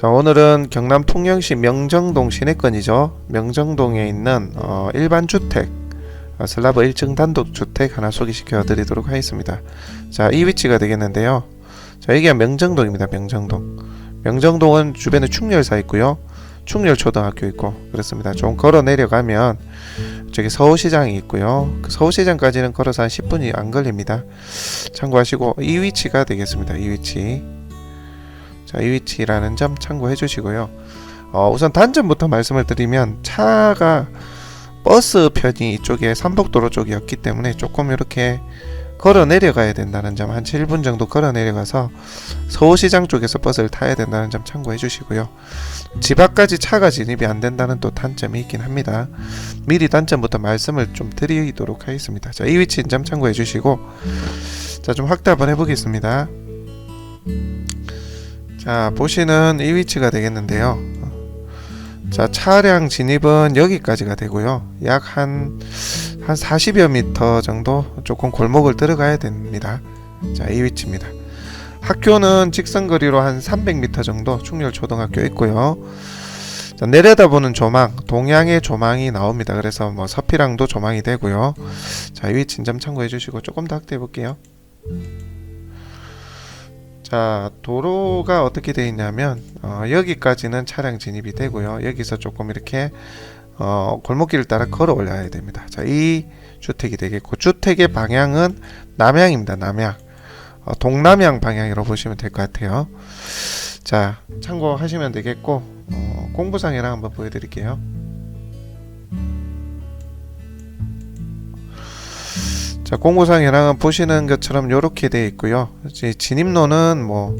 자 오늘은 경남 통영시 명정동 시내권이죠. 명정동에 있는 어, 일반 주택 어, 슬라브 1층 단독 주택 하나 소개시켜 드리도록 하겠습니다. 자 이 위치가 되겠는데요. 자 여기가 명정동입니다. 명정동. 명정동은 주변에 충렬사 있고요. 충렬 초등학교 있고 그렇습니다. 좀 걸어 내려가면 저기 서울시장이 있고요. 그 서울시장까지는 걸어서 한 10분이 안 걸립니다. 참고하시고 이 위치가 되겠습니다. 이 위치. 자, 이 위치라는 점 참고해 주시고요. 어, 우선 단점부터 말씀을 드리면 차가 버스 편이 이쪽에 삼복도로 쪽이었기 때문에 조금 이렇게 걸어 내려가야 된다는 점 한 7분 정도 걸어 내려가서 서울시장 쪽에서 버스를 타야 된다는 점 참고해 주시고요. 집 앞까지 차가 진입이 안 된다는 또 단점이 있긴 합니다. 미리 단점부터 말씀을 좀 드리도록 하겠습니다. 자, 이 위치인 점 참고해 주시고 자, 좀 확대 한번 해 보겠습니다. 자 보시는 이 위치가 되겠는데요. 자 차량 진입은 여기까지가 되고요. 약 한 한 40여 미터 정도 조금 골목을 들어가야 됩니다. 자 이 위치입니다. 학교는 직선거리로 한 300m 정도 충렬초등학교 있고요. 자, 내려다보는 조망 동양의 조망이 나옵니다. 그래서 뭐 서피랑도 조망이 되고요. 자 이 위치 좀 참고해 주시고 조금 더 확대해 볼게요 자 도로가 어떻게 되어 있냐면 어, 여기까지는 차량 진입이 되고요. 여기서 조금 이렇게 어, 골목길을 따라 걸어 올라야 됩니다. 자이 주택이 되겠고 주택의 방향은 남향입니다 남향 어, 동남향 방향으로 보시면 될 것 같아요. 자 참고하시면 되겠고 어, 공부상이랑 한번 보여드릴게요 자 공구상 현황은 보시는 것처럼 이렇게 되어 있고요. 진입로는 뭐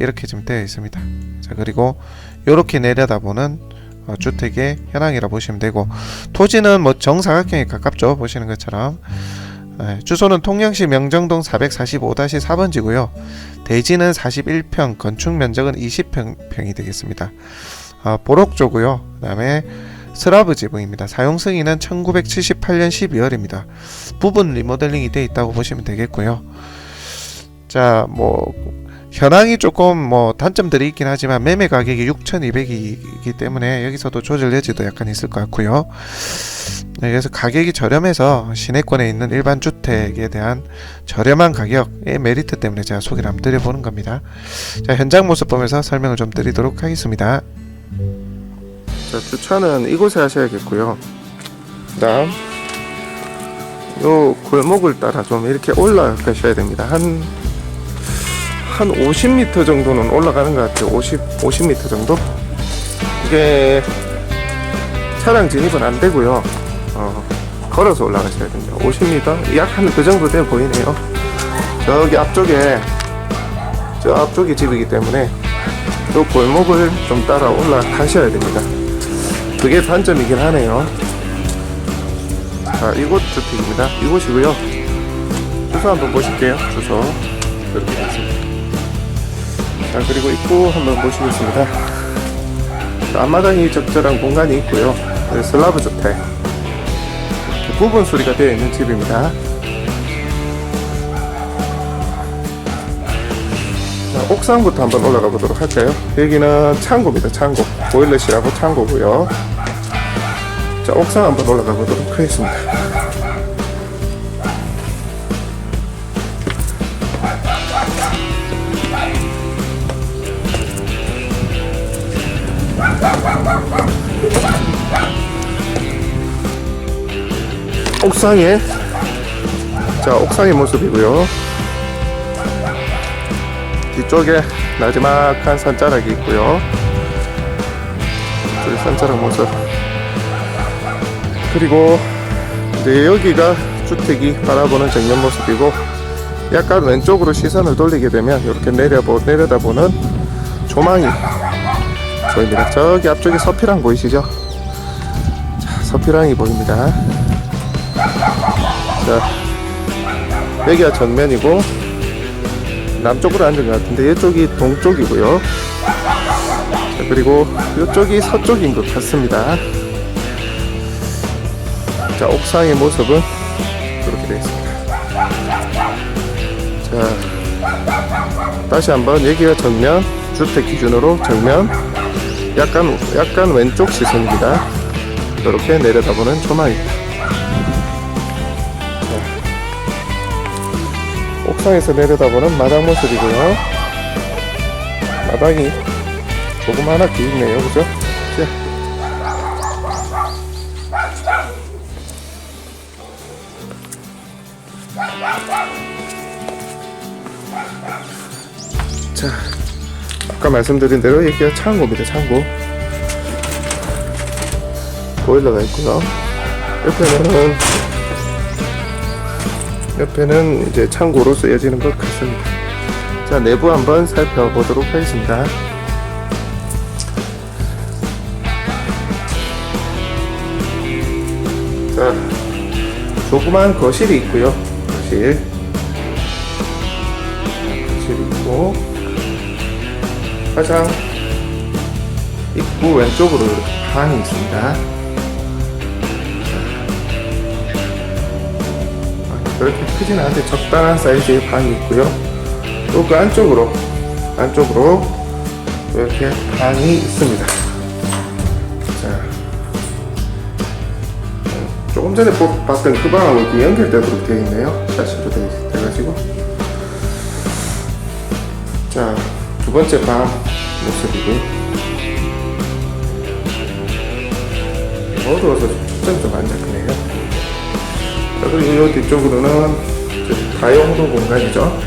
이렇게 좀 되어 있습니다. 자 그리고 이렇게 내려다보는 어, 주택의 현황이라 보시면 되고 토지는 뭐 정사각형에 가깝죠. 보시는 것처럼 네, 주소는 통영시 명정동 445-4번지고요. 대지는 41평, 건축 면적은 20평이 되겠습니다. 어, 보록조고요. 그다음에 스라브 지붕입니다. 사용 승인은 1978년 12월입니다. 부분 리모델링이 되어 있다고 보시면 되겠고요. 자, 뭐 현황이 조금 뭐 단점들이 있긴 하지만 매매 가격이 6,200이기 때문에 여기서도 조절 여지도 약간 있을 것 같고요. 네, 그래서 가격이 저렴해서 시내권에 있는 일반 주택에 대한 저렴한 가격의 메리트 때문에 제가 소개를 한번 드려보는 겁니다. 자, 현장 모습 보면서 설명을 좀 드리도록 하겠습니다. 자, 주차는 이곳에 하셔야겠고요. 그 다음 요 골목을 따라 좀 이렇게 올라가셔야 됩니다. 한, 한 50m 정도는 올라가는 것 같아요. 50, 50m 정도? 이게 차량 진입은 안 되고요. 어, 걸어서 올라가셔야 됩니다. 50m? 약 한 그 정도 돼 보이네요. 저기 앞쪽에, 저 앞쪽이 집이기 때문에 요 골목을 좀 따라 올라가셔야 됩니다. 그게 단점이긴 하네요. 자, 이곳 주택입니다. 이곳이고요. 주소 한번 보실게요. 주소 이렇게 있습니다. 자, 그리고 입구 한번 보시겠습니다. 자, 앞마당이 적절한 공간이 있고요. 네, 슬라브 주택. 부분 수리가 되어 있는 집입니다. 옥상부터 한번 올라가 보도록 할까요? 여기는 창고입니다. 창고. 보일러실하고 창고고요. 자, 옥상 한번 올라가 보도록 하겠습니다. 옥상에 자 옥상의 모습이고요 뒤쪽에 나지막한 산자락이 있고요. 저기 산자락 모습. 그리고 이제 여기가 주택이 바라보는 정면 모습이고 약간 왼쪽으로 시선을 돌리게 되면 이렇게 내려보, 내려다보는 조망이 보입니다. 저기 앞쪽에 서피랑 보이시죠? 자, 서피랑이 보입니다. 자 여기가 정면이고 남쪽으로 앉은 것 같은데 이쪽이 동쪽이고요 자, 그리고 이쪽이 서쪽인 것 같습니다 자 옥상의 모습은 이렇게 되어 있습니다 자 다시 한번 여기가 정면 주택 기준으로 정면 약간 약간 왼쪽 시선입니다. 이렇게 내려다보는 조망입니다. 옥상에서 내려다보는 마당 모습이고요. 마당이 조금 하나 길네요, 그죠? 자. 자, 아까 말씀드린 대로 여기가 창고입니다. 창고. 보일러가 있고요. 옆에는 옆에는 이제 창고로 쓰여지는 것 같습니다. 자, 내부 한번 살펴보도록 하겠습니다. 자, 조그만 거실이 있고요. 거실. 거실 있고 화장 입구 왼쪽으로 방이 있습니다. 그렇게 크진 않은데 적당한 사이즈의 방이 있고요. 또 그 안쪽으로 안쪽으로 이렇게 방이 있습니다. 자, 어, 조금 전에 보- 봤던 그 방하고 이렇게 연결되도록 되어 있네요. 샤시로 돼, 돼가지고. 자, 두 번째 방 모습이고요. 어두워서 초점이 좀안 잡히네요. 자, 그리고 이 뒤쪽으로는 다용도 공간이죠.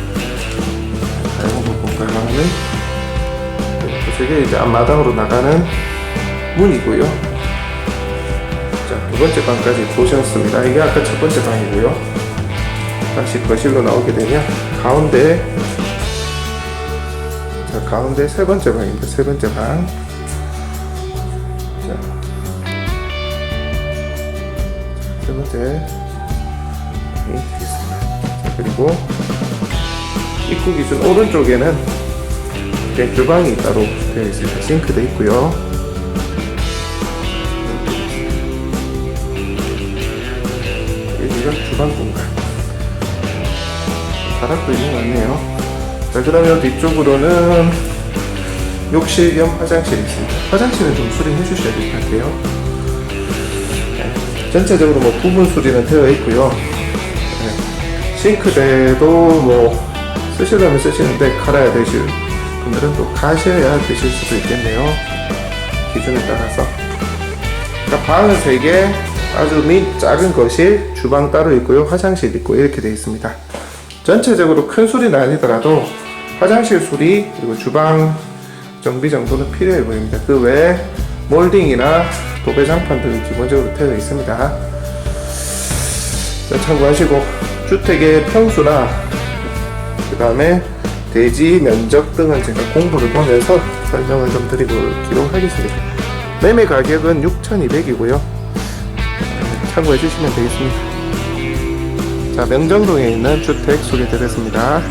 다용도 공간은 저게 이제 앞마당으로 나가는 문이고요. 자, 두 번째 방까지 보셨습니다. 이게 아까 첫 번째 방이고요. 다시 거실로 나오게 되면 가운데 자, 가운데 세 번째 방입니다. 세 번째 방. 자, 세 번째 그리고 입구 기준 오른쪽에는 이제 주방이 따로 되어 있습니다. 싱크도 있고요. 여기가 주방 공간. 바닥도 있는 것 같네요. 자, 그 다음에 뒤쪽으로는 욕실 겸 화장실이 있습니다. 화장실은 좀 수리해 주셔야 될 것 같아요. 네, 전체적으로 뭐 부분 수리는 되어 있고요. 네, 싱크대도 뭐 쓰시려면 쓰시는데 갈아야 되실 분들은 또 가셔야 되실 수도 있겠네요. 기준에 따라서. 그러니까 방은 3개, 아주 및 작은 거실, 주방 따로 있고요. 화장실 있고 이렇게 되어 있습니다. 전체적으로 큰 수리는 아니더라도 화장실 수리 그리고 주방 정비 정도는 필요해 보입니다. 그 외에 몰딩이나 도배 장판 등이 기본적으로 되어 있습니다. 자, 참고하시고 주택의 평수나 그 다음에 대지 면적 등은 제가 공부를 보면서 설명을 좀 드리고 기록하겠습니다. 매매 가격은 6,200이고요. 참고해 주시면 되겠습니다. 자, 명정동에 있는 주택 소개드렸습니다.